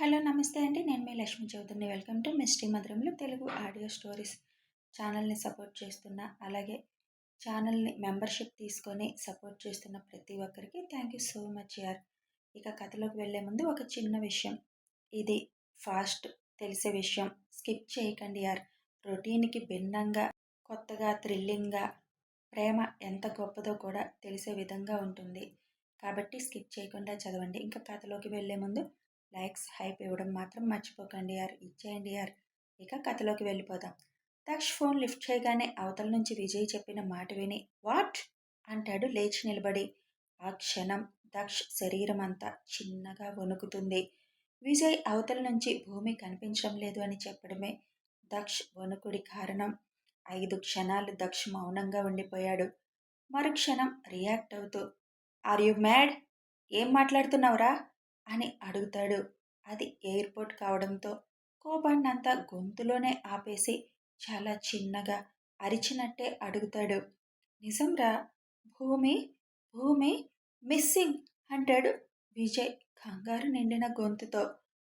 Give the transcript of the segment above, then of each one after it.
Hello నమస్తే అండి. నేను మీ లక్ష్మి చౌదరిని. వెల్కమ్ టు మిస్టీ మధురంలో తెలుగు ఆడియో స్టోరీస్. ఛానల్ని సపోర్ట్ చేస్తున్న అలాగే ఛానల్ని మెంబర్షిప్ తీసుకొని సపోర్ట్ చేస్తున్న ప్రతి ఒక్కరికి థ్యాంక్ యూ సో మచ్ యార్. ఇక కథలోకి వెళ్ళే ముందు ఒక చిన్న విషయం. ఇది ఫాస్ట్ తెలిసే విషయం. స్కిప్ చేయకండి యార్. రొటీన్కి భిన్నంగా కొత్తగా థ్రిల్లింగ్గా ప్రేమ ఎంత గొప్పదో కూడా తెలిసే విధంగా ఉంటుంది. కాబట్టి స్కిప్ చేయకుండా చదవండి. ఇంకా కథలోకి వెళ్ళే ముందు లైక్స్ హైప్ ఇవ్వడం మాత్రం మర్చిపోకండి యార్. ఇచ్చేయండి యార్. ఇక కథలోకి వెళ్ళిపోదాం. దక్ష్ ఫోన్ లిఫ్ట్ చేయగానే అవతల నుంచి విజయ్ చెప్పిన మాట విని వాట్? అంటాడు లేచి నిలబడి. ఆ క్షణం దక్ష్ శరీరం అంతా చిన్నగా వణుకుతుంది. విజయ్ అవతల నుంచి భూమి కనిపించడం లేదు అని చెప్పడమే దక్ష్ వణుకుడి కారణం. ఐదు క్షణాలు దక్ష్ మౌనంగా ఉండిపోయాడు. మరుక్షణం రియాక్ట్ అవుతూ ఆర్ యు మ్యాడ్? ఏం మాట్లాడుతున్నావురా? అని అడుగుతాడు. అది ఎయిర్పోర్ట్ కావడంతో కోపాన్నంతా గొంతులోనే ఆపేసి చాలా చిన్నగా అరిచినట్టే అడుగుతాడు. నిజంరా భూమి భూమి మిస్సింగ్ అంటాడు విజయ్ కంగారు నిండిన గొంతుతో.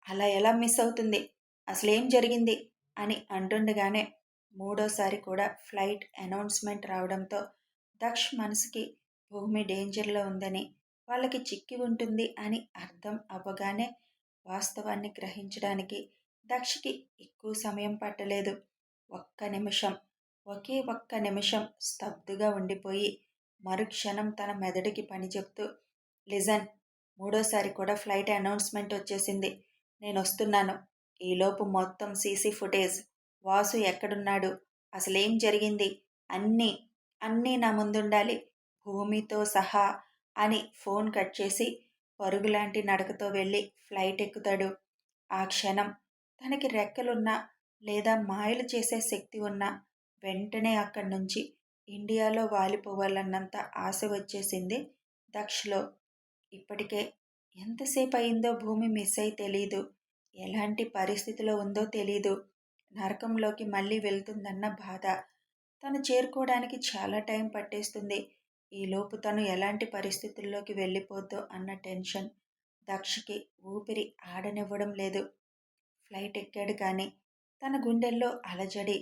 అలా ఎలా మిస్ అవుతుంది? అసలేం జరిగింది? అని అంటుండగానే మూడోసారి కూడా ఫ్లైట్ అనౌన్స్మెంట్ రావడంతో దక్ష్ మనసుకి భూమి డేంజర్లో ఉందని వాళ్ళకి చిక్కి ఉంటుంది అని అర్థం అవ్వగానే వాస్తవాన్ని గ్రహించడానికి దక్షికి ఎక్కువ సమయం పట్టలేదు. ఒక్క నిమిషం ఒకే ఒక్క నిమిషం స్తబ్దుగా ఉండిపోయి మరుక్షణం తన మెదడుకి పని చెప్తూ లిజన్ మూడోసారి కూడా ఫ్లైట్ అనౌన్స్మెంట్ వచ్చేసింది. నేను వస్తున్నాను. ఈలోపు మొత్తం సీసీ ఫుటేజ్. వాసు ఎక్కడున్నాడు? అసలేం జరిగింది? అన్నీ అన్నీ నా ముందుండాలి. భూమితో సహా అని ఫోన్ కట్ చేసి పరుగులాంటి నడకతో వెళ్ళి ఫ్లైట్ ఎక్కుతాడు. ఆ క్షణం తనకి రెక్కలున్నా లేదా మాయలు చేసే శక్తి ఉన్నా వెంటనే అక్కడి నుంచి ఇండియాలో వాలిపోవాలన్నంత ఆశ వచ్చేసింది దక్షలో. ఇప్పటికే ఎంతసేపు అయిందో భూమి మిస్ అయి తెలీదు. ఎలాంటి పరిస్థితిలో ఉందో తెలీదు. నరకంలోకి మళ్ళీ వెళ్తుందన్న బాధ తను చేరుకోవడానికి చాలా టైం పట్టేస్తుంది. ఈలోపు తను ఎలాంటి పరిస్థితుల్లోకి వెళ్ళిపోద్దో అన్న టెన్షన్ దక్షకి ఊపిరి ఆడనివ్వడం లేదు. ఫ్లైట్ ఎక్కాడు కానీ తన గుండెల్లో అలజడి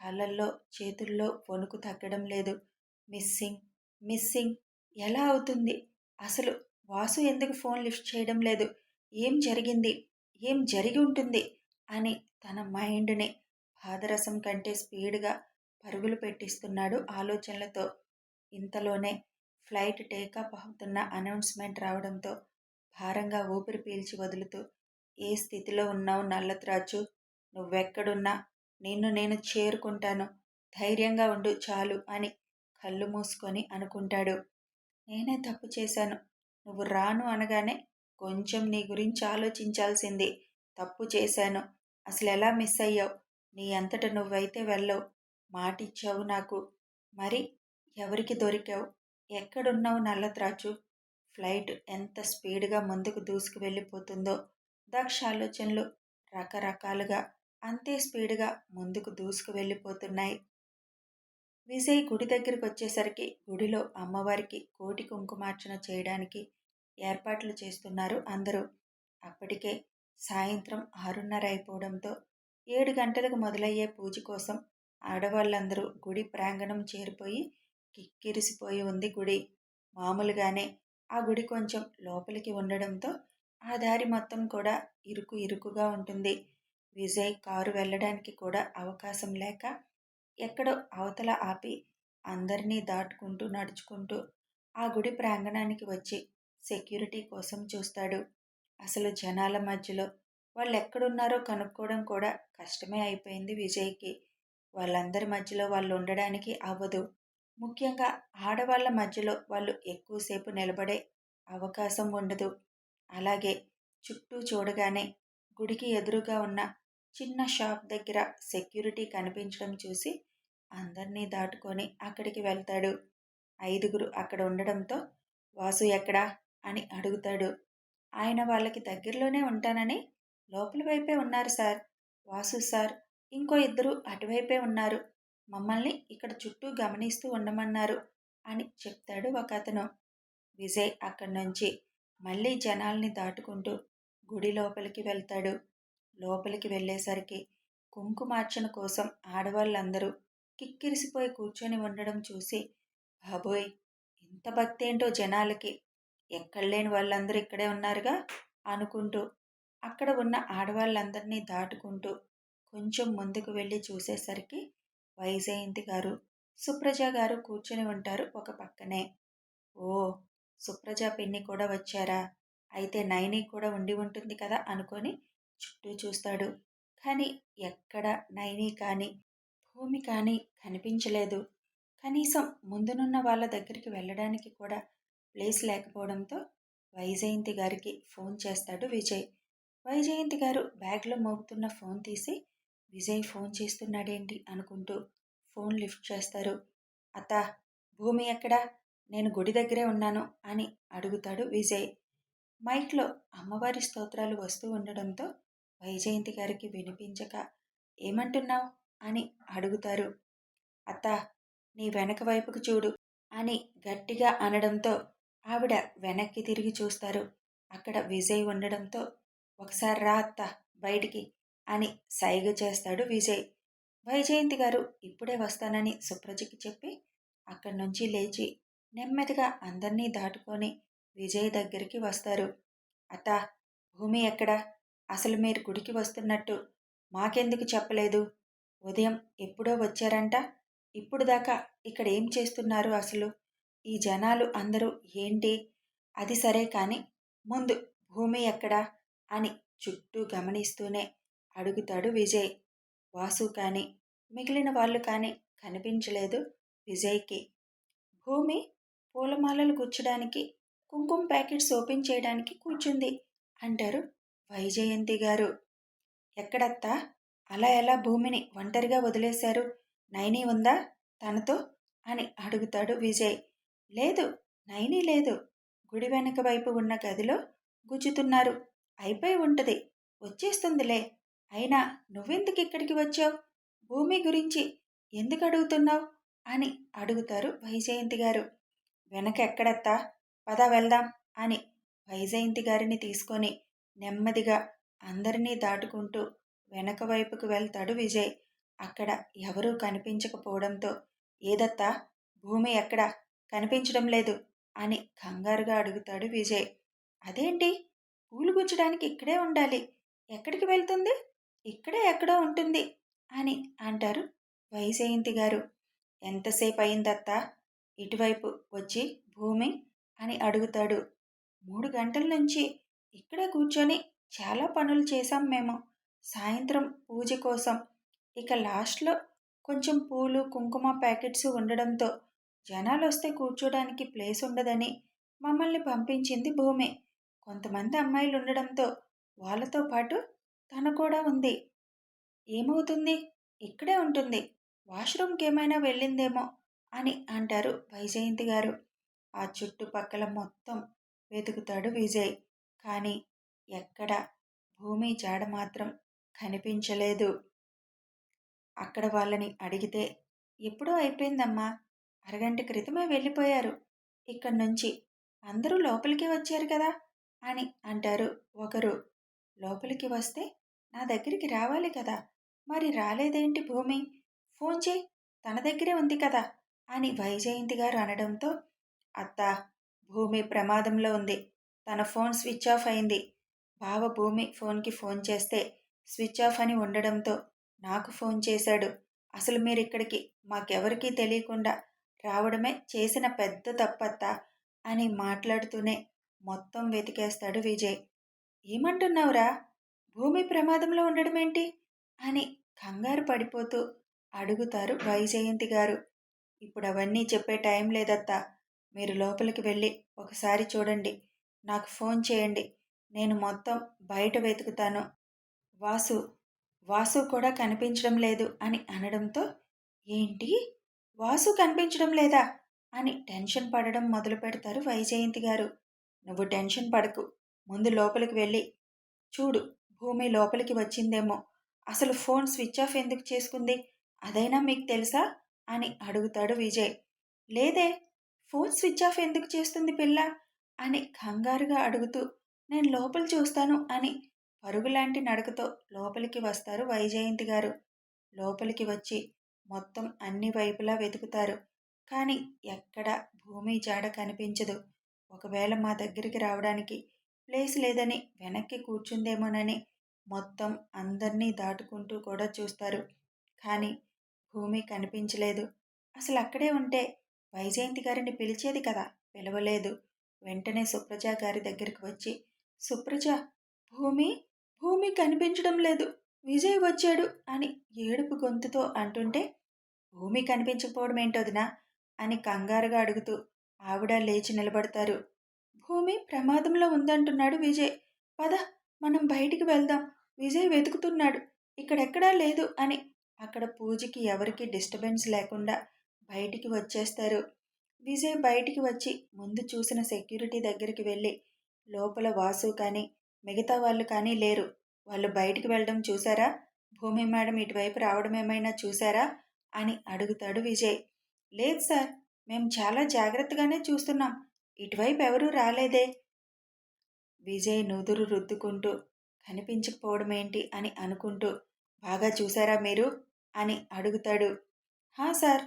కాళ్ళల్లో చేతుల్లో వణుకు తగ్గడం లేదు. మిస్సింగ్ మిస్సింగ్ ఎలా అవుతుంది? అసలు వాసు ఎందుకు ఫోన్ లిఫ్ట్ చేయడం లేదు? ఏం జరిగింది? ఏం జరిగి ఉంటుంది? అని తన మైండ్ని పాదరసం కంటే స్పీడ్గా పరుగులు పెట్టిస్తున్నాడు ఆలోచనలతో. ఇంతలోనే ఫ్లైట్ టేకాఫ్ అవుతున్న అనౌన్స్మెంట్ రావడంతో భారంగా ఊపిరి పీల్చి వదులుతూ ఏ స్థితిలో ఉన్నావు నల్లత్రాచు? నువ్వెక్కడున్నా? నిన్ను నేను చేరుకుంటాను. ధైర్యంగా ఉండు చాలు అని కళ్ళు మూసుకొని అనుకుంటాడు. నేనే తప్పు చేశాను. నువ్వు రాను అనగానే కొంచెం నీ గురించి ఆలోచించాల్సింది. తప్పు చేశాను. అసలు ఎలా మిస్ అయ్యావు? నీ అంతట నువ్వైతే వెళ్ళవు. మాటిచ్చావు నాకు. మరి ఎవరికి దొరికావు? ఎక్కడున్నావు నల్లత్రాచు ఫ్లైట్ ఎంత స్పీడ్గా ముందుకు దూసుకు వెళ్ళిపోతుందో. దక్ష ఆలోచనలు రకరకాలుగా అంతే స్పీడ్గా ముందుకు దూసుకు వెళ్ళిపోతున్నాయి. విజయ్ గుడి దగ్గరికి వచ్చేసరికి గుడిలో అమ్మవారికి కోటి కుంకుమార్చన చేయడానికి ఏర్పాట్లు చేస్తున్నారు అందరూ. అప్పటికే సాయంత్రం ఆరున్నర అయిపోవడంతో ఏడు గంటలకు మొదలయ్యే పూజ కోసం ఆడవాళ్ళందరూ గుడి ప్రాంగణం చేరిపోయి కిక్కిరిసిపోయి ఉంది గుడి. మామూలుగానే ఆ గుడి కొంచెం లోపలికి ఉండడంతో ఆ దారి మొత్తం కూడా ఇరుకు ఇరుకుగా ఉంటుంది. విజయ్ కారు వెళ్ళడానికి కూడా అవకాశం లేక ఎక్కడో అవతల ఆపి అందరినీ దాటుకుంటూ నడుచుకుంటూ ఆ గుడి ప్రాంగణానికి వచ్చి సెక్యూరిటీ కోసం చూస్తాడు. అసలు జనాల మధ్యలో వాళ్ళు ఎక్కడున్నారో కనుక్కోవడం కూడా కష్టమే అయిపోయింది విజయ్కి. వాళ్ళందరి మధ్యలో వాళ్ళు ఉండడానికి అవ్వదు. ముఖ్యంగా ఆడవాళ్ళ మధ్యలో వాళ్ళు ఎక్కువసేపు నిలబడే అవకాశం ఉండదు. అలాగే చుట్టూ చూడగానే గుడికి ఎదురుగా ఉన్న చిన్న షాప్ దగ్గర సెక్యూరిటీ కనిపించడం చూసి అందరినీ దాటుకొని అక్కడికి వెళ్తాడు. ఐదుగురు అక్కడ ఉండడంతో వాసు ఎక్కడా? అని అడుగుతాడు. ఆయన వాళ్ళకి దగ్గరలోనే ఉంటానని లోపల వైపే ఉన్నారు సార్. వాసు సార్ ఇంకో ఇద్దరు అటువైపే ఉన్నారు. మమ్మల్ని ఇక్కడ చుట్టూ గమనిస్తూ ఉండమన్నారు అని చెప్తాడు ఒక అతను విజయ్ అక్కడి నుంచి మళ్ళీ జనాల్ని దాటుకుంటూ గుడి లోపలికి వెళ్తాడు. లోపలికి వెళ్ళేసరికి కుంకుమార్చన కోసం ఆడవాళ్ళందరూ కిక్కిరిసిపోయి కూర్చొని ఉండడం చూసి బాబోయ్ ఇంత భక్తి ఏంటో జనాలకి? ఎక్కడ లేని వాళ్ళందరూ ఇక్కడే ఉన్నారుగా? అనుకుంటూ అక్కడ ఉన్న ఆడవాళ్ళందరినీ దాటుకుంటూ కొంచెం ముందుకు వెళ్ళి చూసేసరికి వైజయంతి గారు సుప్రజ గారు కూర్చొని ఉంటారు ఒక పక్కనే. ఓ సుప్రజ పిన్ని కూడా వచ్చారా? అయితే నైని కూడా ఉండి ఉంటుంది కదా అనుకొని చుట్టూ చూస్తాడు. కానీ ఎక్కడ నైని కానీ భూమి కానీ కనిపించలేదు. కనీసం ముందునున్న వాళ్ళ దగ్గరికి వెళ్ళడానికి కూడా ప్లేస్ లేకపోవడంతో వైజయంతి గారికి ఫోన్ చేస్తాడు విజయ్. వైజయంతి గారు బ్యాగ్లో మోగుతున్న ఫోన్ తీసి విజయ్ ఫోన్ చేస్తున్నాడేంటి అనుకుంటూ ఫోన్ లిఫ్ట్ చేస్తారు. అత్త భూమి ఎక్కడా? నేను గుడి దగ్గరే ఉన్నాను అని అడుగుతాడు విజయ్. మైక్లో అమ్మవారి స్తోత్రాలు వస్తూ ఉండడంతో వైజయంతి గారికి వినిపించక ఏమంటున్నావు? అని అడుగుతారు. అత్త నీ వెనక వైపుకు చూడు అని గట్టిగా అనడంతో ఆవిడ వెనక్కి తిరిగి చూస్తారు. అక్కడ విజయ్ ఉండడంతో ఒకసారి రా అత్త బయటికి అని సైగ చేస్తాడు విజయ్. వైజయంతి గారు ఇప్పుడే వస్తానని సుప్రజకి చెప్పి అక్కడి నుంచి లేచి నెమ్మదిగా అందరినీ దాటుకొని విజయ్ దగ్గరికి వస్తారు. అత్త భూమి ఎక్కడ? అసలు మీరు గుడికి వస్తున్నట్టు మాకెందుకు చెప్పలేదు? ఉదయం ఎప్పుడో వచ్చారంట. ఇప్పుడు దాకా ఇక్కడ ఏం చేస్తున్నారు అసలు? ఈ జనాలు అందరూ ఏంటి? అది సరే కానీ ముందు భూమి ఎక్కడా? అని చుట్టూ గమనిస్తూనే అడుగుతాడు విజయ్. వాసు కానీ మిగిలిన వాళ్ళు కానీ కనిపించలేదు విజయ్కి. భూమి పూలమాలలు గుచ్చడానికి కుంకుమ ప్యాకెట్స్ ఓపెన్ చేయడానికి కూర్చుంది అంటారు వైజయంతి గారు. ఎక్కడత్తా? అలా ఎలా భూమిని ఒంటరిగా వదిలేశారు? నైనీ ఉందా తనతో? అని అడుగుతాడు విజయ్. లేదు నైనీ లేదు. గుడి వెనక వైపు ఉన్న గదిలో గుచ్చుతున్నారు. అయిపోయి ఉంటుంది. వచ్చేస్తుందిలే. అయినా నువ్వెందుకు ఇక్కడికి వచ్చావు? భూమి గురించి ఎందుకు అడుగుతున్నావు? అని అడుగుతారు వైజయంతి గారు. వెనక ఎక్కడత్తా పద వెళ్దాం అని వైజయంతి గారిని తీసుకొని నెమ్మదిగా అందరినీ దాటుకుంటూ వెనక వైపుకు వెళ్తాడు విజయ్. అక్కడ ఎవరూ కనిపించకపోవడంతో ఏదత్తా? భూమి ఎక్కడ? కనిపించడం లేదు అని కంగారుగా అడుగుతాడు విజయ్. అదేంటి? పూలు గుచ్చడానికి ఇక్కడే ఉండాలి. ఎక్కడికి వెళ్తుంది? ఇక్కడే ఎక్కడో ఉంటుంది అని అంటారు వైజయంతి గారు. ఎంతసేపు అయిందత్తా ఇటువైపు వచ్చి భూమి అని అడుగుతాడు. మూడు గంటల నుంచి ఇక్కడే కూర్చొని చాలా పనులు చేశాం మేము. సాయంత్రం పూజ కోసం. ఇక లాస్ట్లో కొంచెం పూలు కుంకుమ ప్యాకెట్స్ ఉండడంతో జనాలు వస్తే కూర్చోడానికి ప్లేస్ ఉండదని మమ్మల్ని పంపించింది భూమి. కొంతమంది అమ్మాయిలు ఉండడంతో వాళ్ళతో పాటు తను కూడా ఉంది. ఏమవుతుంది? ఇక్కడే ఉంటుంది. వాష్రూమ్కి ఏమైనా వెళ్ళిందేమో అని అంటారు వైజయంతి గారు. ఆ చుట్టుపక్కల మొత్తం వెతుకుతాడు విజయ్. కానీ ఎక్కడ? భూమి జాడ మాత్రం కనిపించలేదు. అక్కడ వాళ్ళని అడిగితే ఎప్పుడో అయిపోయిందమ్మా. అరగంట క్రితమే వెళ్ళిపోయారు. ఇక్కడి నుంచి అందరూ లోపలికి వచ్చారు కదా అని అంటారు ఒకరు. లోపలికి వస్తే నా దగ్గరికి రావాలి కదా. మరి రాలేదేంటి భూమి? ఫోన్ చేయి. తన దగ్గరే ఉంది కదా అని వైజయంతి గారు అనడంతో అత్త భూమి ప్రమాదంలో ఉంది. తన ఫోన్ స్విచ్ ఆఫ్ అయింది. బావ భూమి ఫోన్కి ఫోన్ చేస్తే స్విచ్ ఆఫ్ అని ఉండడంతో నాకు ఫోన్ చేశాడు. అసలు మీరు ఇక్కడికి మాకెవరికీ తెలియకుండా రావడమే చేసిన పెద్ద తప్పత్త అని మాట్లాడుతూనే మొత్తం వెతికేస్తాడు విజయ్. ఏమంటున్నావురా? భూమి ప్రమాదంలో ఉండడం ఏంటి అని కంగారు పడిపోతూ అడుగుతారు వైజయంతి గారు. ఇప్పుడు అవన్నీ చెప్పే టైం లేదత్తా. మీరు లోపలికి వెళ్ళి ఒకసారి చూడండి. నాకు ఫోన్ చేయండి. నేను మొత్తం బయట వెతుకుతాను. వాసు వాసు కూడా కనిపించడం లేదు అని అనడంతో ఏంటి? వాసు కనిపించడం లేదా? అని టెన్షన్ పడడం మొదలు పెడతారు వైజయంతి గారు. నువ్వు టెన్షన్ పడకు. ముందు లోపలికి వెళ్ళి చూడు. భూమి లోపలికి వచ్చిందేమో. అసలు ఫోన్ స్విచ్ ఆఫ్ ఎందుకు చేసుకుంది? అదైనా మీకు తెలుసా? అని అడుగుతాడు విజయ్. లేదే ఫోన్ స్విచ్ ఆఫ్ ఎందుకు చేస్తుంది పిల్ల? అని కంగారుగా అడుగుతూ నేను లోపల చూస్తాను అని పరుగులాంటి నడకతో లోపలికి వస్తారు వైజయంతి గారు. లోపలికి వచ్చి మొత్తం అన్ని వైపులా వెతుకుతారు. కానీ ఎక్కడ భూమి జాడ కనిపించదు. ఒకవేళ మా దగ్గరికి రావడానికి ప్లేస్ లేదని వెనక్కి కూర్చుందేమోనని మొత్తం అందరినీ దాటుకుంటూ కూడా చూస్తారు. కానీ భూమి కనిపించలేదు. అసలు అక్కడే ఉంటే వైజయంతి గారిని పిలిచేది కదా? పిలవలేదు. వెంటనే సుప్రజ గారి దగ్గరికి వచ్చి సుప్రజ భూమి? భూమి కనిపించడం లేదు. విజయ్ వచ్చాడు అని ఏడుపు గొంతుతో అంటుంటే భూమి కనిపించకపోవడం ఏంటోదినా అని కంగారుగా అడుగుతూ ఆవిడ లేచి నిలబడతారు. భూమి ప్రమాదంలో ఉందంటున్నాడు విజయ్. పద మనం బయటికి వెళ్దాం. విజయ్ వెతుకుతున్నాడు. ఇక్కడెక్కడా లేదు అని. అక్కడ పూజకి ఎవరికి డిస్టర్బెన్స్ లేకుండా బయటికి వచ్చేస్తారు. విజయ్ బయటికి వచ్చి ముందు చూసిన సెక్యూరిటీ దగ్గరికి వెళ్ళి లోపల వాసు కానీ మిగతా వాళ్ళు కానీ లేరు. వాళ్ళు బయటికి వెళ్ళడం చూసారా? భూమి మేడం ఇటువైపు రావడం ఏమైనా చూసారా? అని అడుగుతాడు విజయ్. లేదు సార్ మేము చాలా జాగ్రత్తగానే చూస్తున్నాం. ఇటువైపు ఎవరూ రాలేదే. విజయ్ నుదురు రుద్దుకుంటూ కనిపించకపోవడం ఏంటి అని అనుకుంటూ బాగా చూసారా మీరు? అని అడుగుతాడు. హా సార్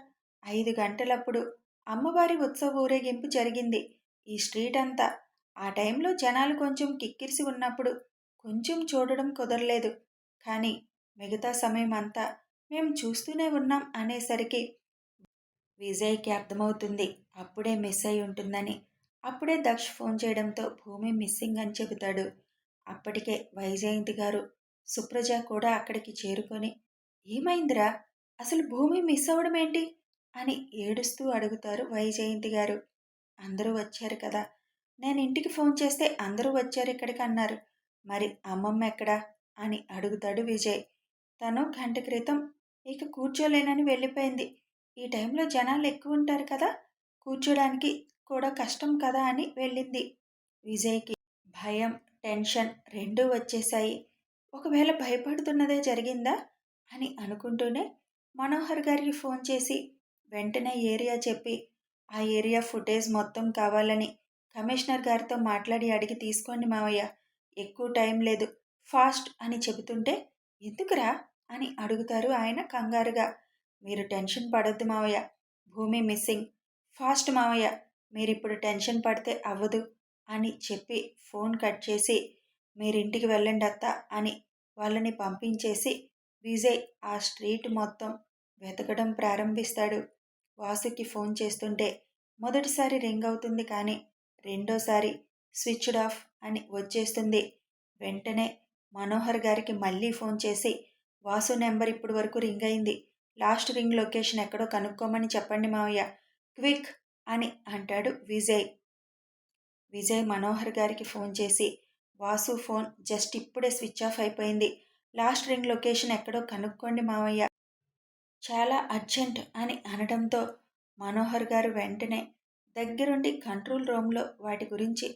ఐదు గంటలప్పుడు అమ్మవారి ఉత్సవ ఊరేగింపు జరిగింది. ఈ స్ట్రీట్ అంతా. ఆ టైంలో జనాలు కొంచెం కిక్కిరిసి ఉన్నప్పుడు కొంచెం చూడడం కుదరలేదు. కానీ మిగతా సమయం అంతా మేము చూస్తూనే ఉన్నాం అనేసరికి విజయ్కి అర్థమవుతుంది. అప్పుడే మిస్ అయి ఉంటుందని అప్పుడే దక్ష్ ఫోన్ చేయడంతో భూమి మిస్సింగ్ అని చెబుతాడు. అప్పటికే వైజయంతి గారు సుప్రజ కూడా అక్కడికి చేరుకొని ఏమైందిరా? అసలు భూమి మిస్ అవ్వడం ఏంటి? అని ఏడుస్తూ అడుగుతారు వైజయంతి గారు. అందరూ వచ్చారు కదా. నేను ఇంటికి ఫోన్ చేస్తే అందరూ వచ్చారు ఇక్కడికి అన్నారు. మరి అమ్మమ్మ ఎక్కడా? అని అడుగుతాడు విజయ్. తను గంట క్రితం ఇక కూర్చోలేనని వెళ్ళిపోయింది. ఈ టైంలో జనాలు ఎక్కువ ఉంటారు కదా. కూర్చోడానికి కూడా కష్టం కదా అని వెళ్ళింది. విజయ్కి భయం టెన్షన్ రెండూ వచ్చేశాయి. ఒకవేళ భయపడుతున్నదే జరిగిందా అని అనుకుంటూనే మనోహర్ గారికి ఫోన్ చేసి వెంటనే ఏరియా చెప్పి ఆ ఏరియా ఫుటేజ్ మొత్తం కావాలని కమిషనర్ గారితో మాట్లాడి అడిగి తీసుకోండి మావయ్య. ఎక్కువ టైం లేదు. ఫాస్ట్ అని చెబుతుంటే ఎందుకురా? అని అడుగుతారు ఆయన కంగారుగా. మీరు టెన్షన్ పడొద్దు మావయ్య. భూమి మిస్సింగ్. ఫాస్ట్ మావయ్య. మీరు ఇప్పుడు టెన్షన్ పడితే అవ్వదు అని చెప్పి ఫోన్ కట్ చేసి మీరింటికి వెళ్ళండి అత్త అని వాళ్ళని పంపించేసి విజయ్ ఆ స్ట్రీట్ మొత్తం వెతకడం ప్రారంభిస్తాడు. వాసుకి ఫోన్ చేస్తుంటే మొదటిసారి రింగ్ అవుతుంది కానీ రెండోసారి స్విచ్డ్ ఆఫ్ అని వచ్చేస్తుంది. వెంటనే మనోహర్ గారికి మళ్ళీ ఫోన్ చేసి వాసు నెంబర్ ఇప్పటి వరకు రింగ్ అయింది. లాస్ట్ రింగ్ లొకేషన్ ఎక్కడో కనుక్కోమని చెప్పండి మావయ్య. క్విక్ అని అంటాడు విజయ్. విజయ్ మనోహర్ గారికి ఫోన్ చేసి వాసు ఫోన్ జస్ట్ ఇప్పుడే స్విచ్ ఆఫ్ అయిపోయింది. లాస్ట్ రింగ్ లొకేషన్ ఎక్కడో కనుక్కోండి మావయ్య. చాలా అర్జెంట్ అని అనడంతో మనోహర్ గారు వెంటనే దగ్గరుండి కంట్రోల్ రూమ్లో వాటి గురించి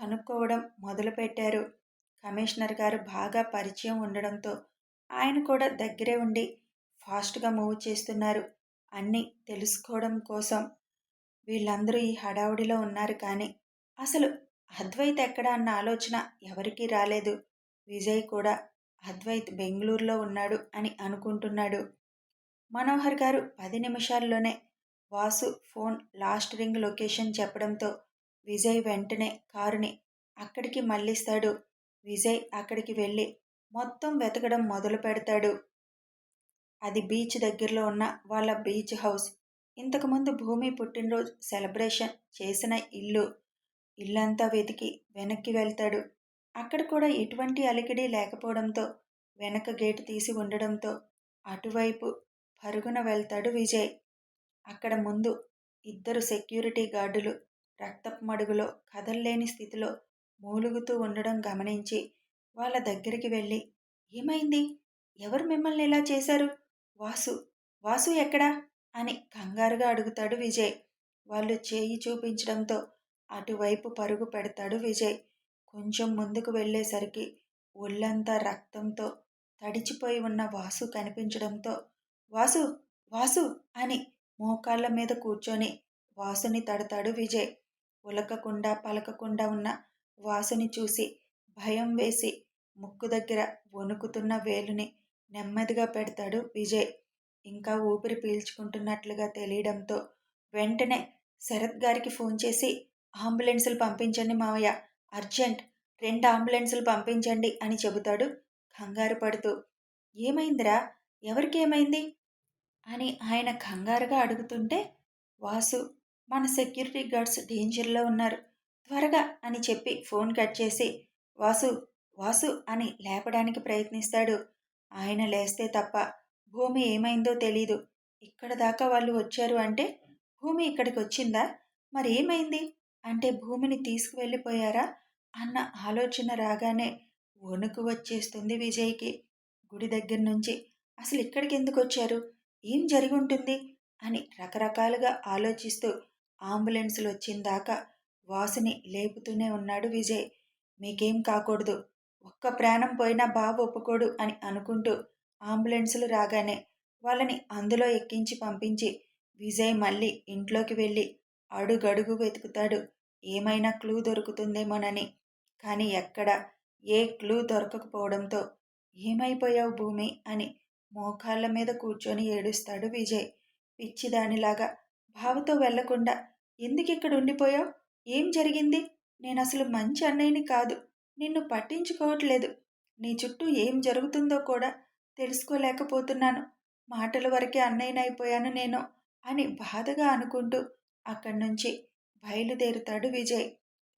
కనుక్కోవడం మొదలుపెట్టారు. కమిషనర్ గారు బాగా పరిచయం ఉండడంతో ఆయన కూడా దగ్గరే ఉండి ఫాస్ట్గా మూవ్ చేస్తున్నారు. అన్నీ తెలుసుకోవడం కోసం వీళ్ళందరూ ఈ హడావుడిలో ఉన్నారు కానీ అసలు అద్వైత్ ఎక్కడ అన్న ఆలోచన ఎవరికీ రాలేదు. విజయ్ కూడా అద్వైత్ బెంగళూరులో ఉన్నాడు అని అనుకుంటున్నాడు. మనోహర్ గారు పది నిమిషాల్లోనే Vasu phone last ring location చెప్పడంతో విజయ్ వెంటనే కారుని అక్కడికి మళ్ళిస్తాడు. విజయ్ అక్కడికి వెళ్ళి మొత్తం వెతకడం మొదలు పెడతాడు అది బీచ్ దగ్గరలో ఉన్న వాళ్ళ బీచ్ హౌస్. ఇంతకుముందు భూమి పుట్టినరోజు సెలబ్రేషన్ చేసిన ఇల్లు ఇల్లంతా వెతికి వెనక్కి వెళ్తాడు. అక్కడ కూడా ఎటువంటి అలికిడి లేకపోవడంతో వెనక గేటు తీసి ఉండడంతో అటువైపు పరుగున వెళ్తాడు విజయ్. అక్కడ ముందు ఇద్దరు సెక్యూరిటీ గార్డులు రక్తపు మడుగులో కదల్లేని స్థితిలో మూలుగుతూ ఉండడం గమనించి వాళ్ళ దగ్గరికి వెళ్ళి ఏమైంది? ఎవరు మిమ్మల్ని ఇలా చేశారు? వాసు వాసు ఎక్కడా? అని కంగారుగా అడుగుతాడు విజయ్. వాళ్ళు చేయి చూపించడంతో అటువైపు పరుగు పెడతాడు విజయ్. కొంచెం ముందుకు వెళ్ళేసరికి ఒళ్ళంతా రక్తంతో తడిచిపోయి ఉన్న వాసు కనిపించడంతో వాసు వాసు అని మోకాళ్ళ మీద కూర్చొని వాసుని తడతాడు విజయ్. ఉలకకుండా పలకకుండా ఉన్న వాసుని చూసి భయం వేసి ముక్కు దగ్గర వణుకుతున్న వేలుని నెమ్మదిగా పెడతాడు విజయ్. ఇంకా ఊపిరి పీల్చుకుంటున్నట్లుగా తెలియడంతో వెంటనే శరత్ గారికి ఫోన్ చేసి అంబులెన్సులు పంపించండి మావయ్య అర్జెంట్. రెండు అంబులెన్సులు పంపించండి అని చెబుతాడు కంగారు పడుతూ. ఏమైందిరా? ఎవరికి ఏమైంది అని ఆయన కంగారుగా అడుగుతుంటే వాసు మన సెక్యూరిటీ గార్డ్స్ డేంజర్లో ఉన్నారు. త్వరగా అని చెప్పి ఫోన్ కట్ చేసి వాసు వాసు అని లేపడానికి ప్రయత్నిస్తాడు. ఆయన లేస్తే తప్ప భూమి ఏమైందో తెలీదు. ఇక్కడ దాకా వాళ్ళు వచ్చారు అంటే భూమి ఇక్కడికి వచ్చిందా? మరి ఏమైంది? అంటే భూమిని తీసుకువెళ్ళిపోయారా? అన్న ఆలోచన రాగానే వణుకు వచ్చేస్తుంది విజయ్కి. గుడి దగ్గర నుంచి అసలు ఇక్కడికి ఎందుకు వచ్చారు? ఏం జరిగి ఉంటుంది అని రకరకాలుగా ఆలోచిస్తూ అంబులెన్సులు వచ్చిందాకా వాసుని లేపుతూనే ఉన్నాడు విజయ్. మీకేం కాకూడదు. ఒక్క ప్రాణం పోయినా బాబు ఒప్పుకోడు అని అనుకుంటూ అంబులెన్సులు రాగానే వాళ్ళని అందులో ఎక్కించి పంపించి విజయ్ మళ్ళీ ఇంట్లోకి వెళ్ళి అడుగడుగు వెతుకుతాడు. ఏమైనా క్లూ దొరుకుతుందేమోనని. కానీ ఎక్కడ ఏ క్లూ దొరకకపోవడంతో ఏమైపోయావు భూమి? అని మోకాళ్ళ మీద కూర్చొని ఏడుస్తాడు విజయ్. పిచ్చిదానిలాగా బావతో వెళ్ళకుండా ఎందుకు ఇక్కడ ఉండిపోయావు? ఏం జరిగింది? నేను అసలు మంచి అన్నయ్యని కాదు. నిన్ను పట్టించుకోవట్లేదు. నీ చుట్టూ ఏం జరుగుతుందో కూడా తెలుసుకోలేకపోతున్నాను. మాటల వరకే అన్నయ్యనైపోయాను నేను అని బాధగా అనుకుంటూ అక్కడి నుంచి బయలుదేరుతాడు విజయ్.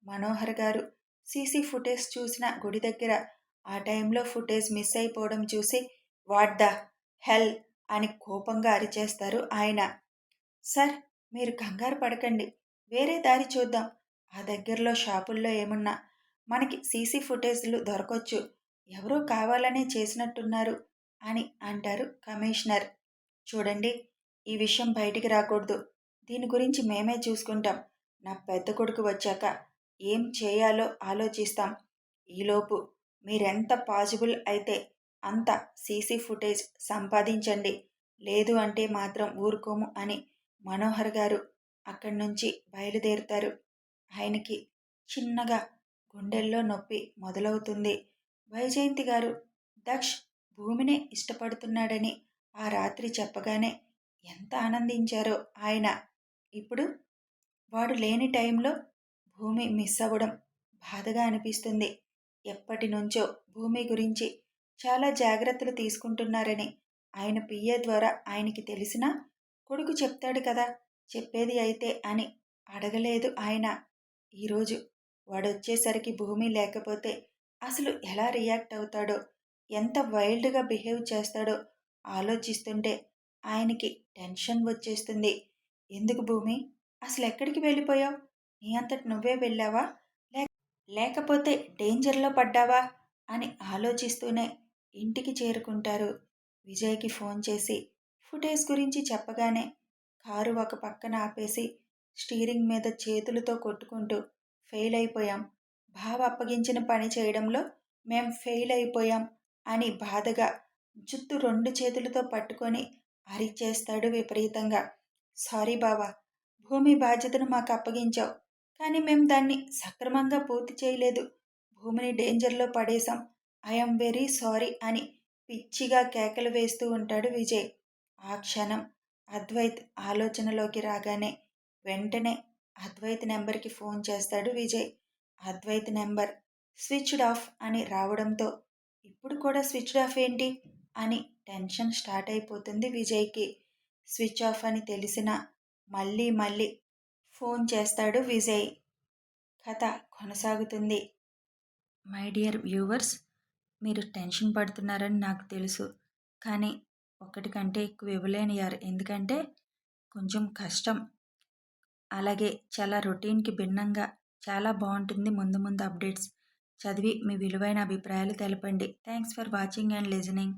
మనోహర్ గారు సీసీ ఫుటేజ్ చూసిన గుడి దగ్గర ఆ టైంలో ఫుటేజ్ మిస్ అయిపోవడం చూసి వాట్ ద హెల్ అని కోపంగా అరిచేస్తారు ఆయన. సార్ మీరు కంగారు పడకండి. వేరే దారి చూద్దాం. ఆ దగ్గరలో షాపుల్లో ఏమున్నా? మనకి సీసీ ఫుటేజ్లు దొరకొచ్చు. ఎవరో కావాలనే చేసినట్టున్నారు. అని అంటారు కమిషనర్. చూడండి ఈ విషయం బయటికి రాకూడదు. దీని గురించి మేమే చూసుకుంటాం. నా పెద్ద కొడుకు వచ్చాక ఏం చేయాలో ఆలోచిస్తాం. ఈలోపు మీరెంత పాజిబుల్ అయితే అంత సీసీ ఫుటేజ్ సంపాదించండి. లేదు అంటే మాత్రం ఊరుకోము అని మనోహర్ గారు అక్కడి నుంచి బయలుదేరుతారు. ఆయనకి చిన్నగా గుండెల్లో నొప్పి మొదలవుతుంది. వైజయంతి గారు దక్ష్ భూమినే ఇష్టపడుతున్నాడని ఆ రాత్రి చెప్పగానే ఎంత ఆనందించారో ఆయన. ఇప్పుడు వాడు లేని టైంలో భూమి మిస్ అవ్వడం బాధగా అనిపిస్తుంది. ఎప్పటి నుంచో భూమి గురించి చాలా జాగ్రత్తలు తీసుకుంటున్నారని ఆయన పిఏ ద్వారా ఆయనకి తెలిసినా కొడుకు చెప్తాడు కదా చెప్పేది అయితే అని అడగలేదు ఆయన. ఈరోజు వాడొచ్చేసరికి భూమి లేకపోతే అసలు ఎలా రియాక్ట్ అవుతాడో ఎంత వైల్డ్గా బిహేవ్ చేస్తాడో ఆలోచిస్తుంటే ఆయనకి టెన్షన్ వచ్చేస్తుంది. ఎందుకు భూమి? అసలు ఎక్కడికి వెళ్ళిపోయావు? నీ అంతటి నువ్వే వెళ్ళావా? లేకపోతే డేంజర్లో పడ్డావా? అని ఆలోచిస్తూనే ఇంటికి చేరుకుంటారు. విజయ్కి ఫోన్ చేసి ఫుటేజ్ గురించి చెప్పగానే కారు ఒక పక్కన ఆపేసి స్టీరింగ్ మీద చేతులతో కొట్టుకుంటూ ఫెయిల్ అయిపోయాం. బావ అప్పగించిన పని చేయడంలో మేం ఫెయిల్ అయిపోయాం. అని బాధగా జుత్తు రెండు చేతులతో పట్టుకొని అరిచేస్తాడు విపరీతంగా. సారీ బావా భూమి బాధ్యతను మాకు అప్పగించావు కానీ మేము దాన్ని సక్రమంగా పూర్తి చేయలేదు. భూమిని డేంజర్లో పడేశాం. ఐఎమ్ వెరీ సారీ అని పిచ్చిగా కేకలు వేస్తూ ఉంటాడు విజయ్. ఆ క్షణం అద్వైత్ ఆలోచనలోకి రాగానే వెంటనే అద్వైత్ నెంబర్కి ఫోన్ చేస్తాడు Vijay. Advaith number switched off అని రావడంతో ఇప్పుడు కూడా స్విచ్ ఆఫ్ ఏంటి? అని టెన్షన్ స్టార్ట్ అయిపోతుంది విజయ్కి. స్విచ్ ఆఫ్ అని తెలిసిన మళ్ళీ మళ్ళీ ఫోన్ చేస్తాడు విజయ్. కథ కొనసాగుతుంది. మై డియర్ వ్యూవర్స్ మీరు టెన్షన్ పడుతున్నారని నాకు తెలుసు. కానీ ఒకటి కంటే ఎక్కువ ఇవ్వలేని యారు. ఎందుకంటే కొంచెం కష్టం. అలాగే చాలా రొటీన్కి భిన్నంగా చాలా బాగుంటుంది ముందు ముందు అప్డేట్స్. చదివి మీ విలువైన అభిప్రాయాలు తెలపండి. Thanks for watching and listening.